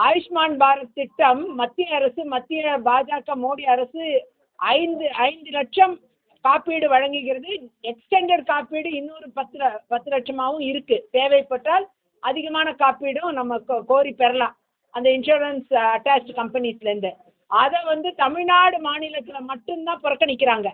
ஆயுஷ்மான் பாரத் திட்டம் மத்திய அரசு மத்திய பாஜக மோடி அரசு ஐந்து ஐந்து லட்சம் காப்பீடு வழங்குகிறது. எக்ஸ்டெண்டட் காப்பீடு இன்னொரு பத்து பத்து லட்சமாகவும் இருக்கு. தேவைப்பட்டால் அதிகமான காப்பீடும் நம்ம கோ- கோரி பெறலாம். அந்த இன்சூரன்ஸ் அட்டாச் கம்பெனிஸ்லேருந்து அதை வந்து தமிழ்நாடு மாநிலத்தில் மட்டும்தான் புறக்கணிக்கிறாங்க.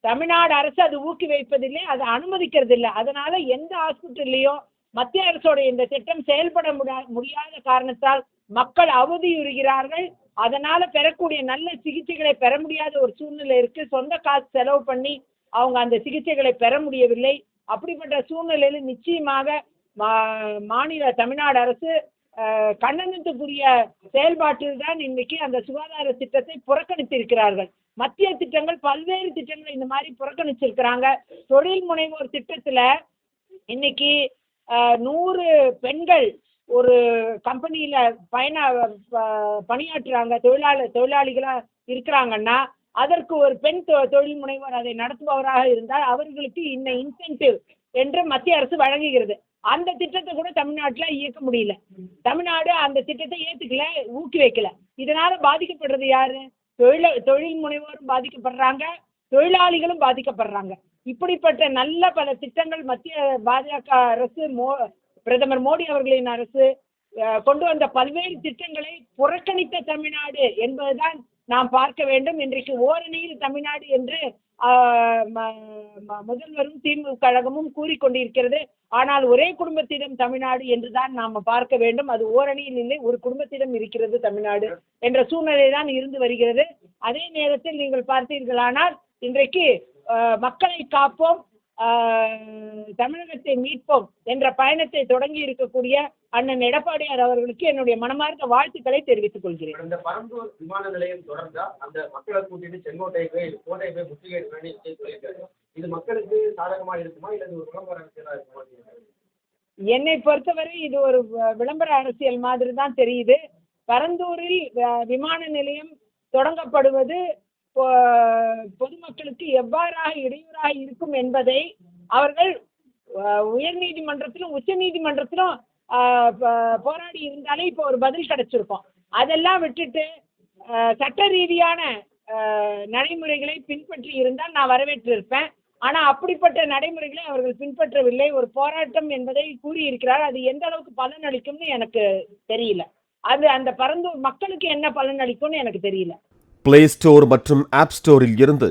தமிழ்நாடு அரசு அது ஊக்கி வைப்பதில்லை அதை அனுமதிக்கிறது இல்லை அதனால எந்த ஹாஸ்பிட்டல்லையும் மத்திய அரசோட இந்த திட்டம் செயல்பட முடியாத காரணத்தால் மக்கள் அவதியுறுகிறார்கள். அதனால பெறக்கூடிய நல்ல சிகிச்சைகளை பெற முடியாத ஒரு சூழ்நிலை இருக்கு. சொந்த காசு செலவு பண்ணி அவங்க அந்த சிகிச்சைகளை பெற முடியவில்லை. அப்படிப்பட்ட சூழ்நிலையில் நிச்சயமாக மா- மாநில தமிழ்நாடு அரசு அஹ், கண்டனத்துக்குரிய செயல்பாட்டில் தான் இன்னைக்கு அந்த சுகாதார திட்டத்தை புறக்கணித்திருக்கிறார்கள். மத்திய திட்டங்கள் பல்வேறு திட்டங்களை இந்த மாதிரி புறக்கணிச்சிருக்கிறாங்க. தொழில் முனைவோர் திட்டத்தில் இன்னைக்கு நூறு பெண்கள் ஒரு கம்பெனியில் பயண பணியாற்றுறாங்க தொழிலாளர் தொழிலாளிகளாக இருக்கிறாங்கன்னா அதற்கு ஒரு பெண் தொ- தொழில் முனைவர் அதை நடத்துபவராக இருந்தால் அவர்களுக்கு இந்த இன்சென்டிவ் என்று மத்திய அரசு வழங்குகிறது. அந்த திட்டத்தை கூட தமிழ்நாட்டில் இயக்க முடியல. தமிழ்நாடு அந்த திட்டத்தை ஏற்றுக்கல ஊக்கி வைக்கல இதனால பாதிக்கப்படுறது யாரு? தொழில தொழில் முனைவோரும் பாதிக்கப்படுறாங்க தொழிலாளிகளும் பாதிக்கப்படுறாங்க. இப்படிப்பட்ட நல்ல பல திட்டங்கள் மத்திய பாஜக அரசு மோ பிரதமர் மோடி அவர்களின் அரசு கொண்டு வந்த பல்வேறு திட்டங்களை புறக்கணித்த தமிழ்நாடு என்பதுதான் நாம் பார்க்க வேண்டும். இன்றைக்கு ஓரணியில் தமிழ்நாடு என்று ஆஹ், முதல்வரும் திமுக கழகமும் கூறிக்கொண்டிருக்கிறது. ஆனால் ஒரே குடும்பத்திடம் தமிழ்நாடு என்றுதான் நாம் பார்க்க வேண்டும். அது ஓரணியில் இல்லை ஒரு குடும்பத்திடம் இருக்கிறது தமிழ்நாடு என்ற சூழ்நிலை தான் இருந்து வருகிறது. அதே நேரத்தில் நீங்கள் பார்த்தீர்களானால் இன்றைக்கு ஆஹ், மக்களை காப்போம். தமிழகத்தை மீட்போம் என்ற பயணத்தை தொடங்கி இருக்கக்கூடிய அண்ணன் எடப்பாடியார் அவர்களுக்கு என்னுடைய மனமார்ந்த வாழ்த்துக்களை தெரிவித்துக் கொள்கிறேன். இந்த பரந்தூர் விமான நிலையம் தொடர்ந்தா அந்த மக்களை கூட்டிட்டு செங்கோட்டை போய் கோட்டை போய் முற்றுகை இது மக்களுக்கு சாதகமா இருக்குமா இல்ல ஒரு விளம்பர அரசியலா இருக்குமா? என்னை பொறுத்தவரை இது ஒரு விளம்பர அரசியல் மாதிரி தான் தெரியுது. பரந்தூரில் விமான நிலையம் தொடங்கப்படுவது பொ- பொதுமக்களுக்கு எவ்வாறாக இடையூறாக இருக்கும் என்பதை அவர்கள் உயர் உயர்நீதிமன்றத்திலும் உச்ச நீதிமன்றத்திலும் போராடி இருந்தாலே இப்போ ஒரு பதில் கிடைச்சிருக்கும். அதெல்லாம் விட்டுட்டு சட்ட ரீதியான நடைமுறைகளை பின்பற்றி இருந்தால் நான் வரவேற்றிருப்பேன். ஆனால் அப்படிப்பட்ட நடைமுறைகளை அவர்கள் பின்பற்றவில்லை. ஒரு போராட்டம் என்பதை கூறியிருக்கிறார். அது எந்த அளவுக்கு பலன் அளிக்கும்னு எனக்கு தெரியல. அது அந்த பரந்தூர் மக்களுக்கு என்ன பலன் அளிக்கும்னு எனக்கு தெரியல. பிளே ஸ்டோர் மற்றும் ஆப் ஸ்டோரில் இருந்து